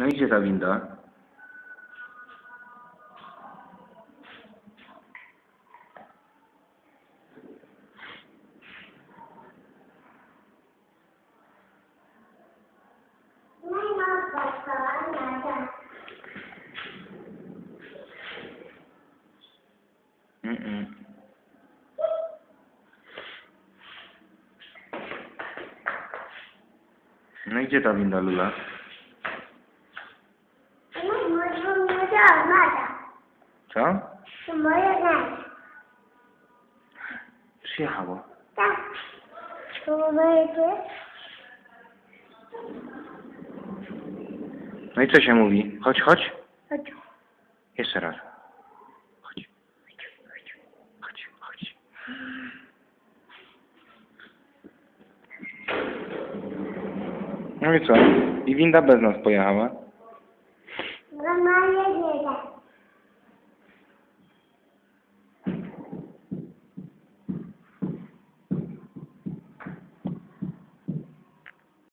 No i gdzie ta winda? Mm-mm. No i gdzie ta winda, Lula? Co? Przyjechało. No i co się mówi? Chodź, chodź. Jeszcze raz. Chodź. Chodź, chodź, chodź. No i co? I winda bez nas pojechała.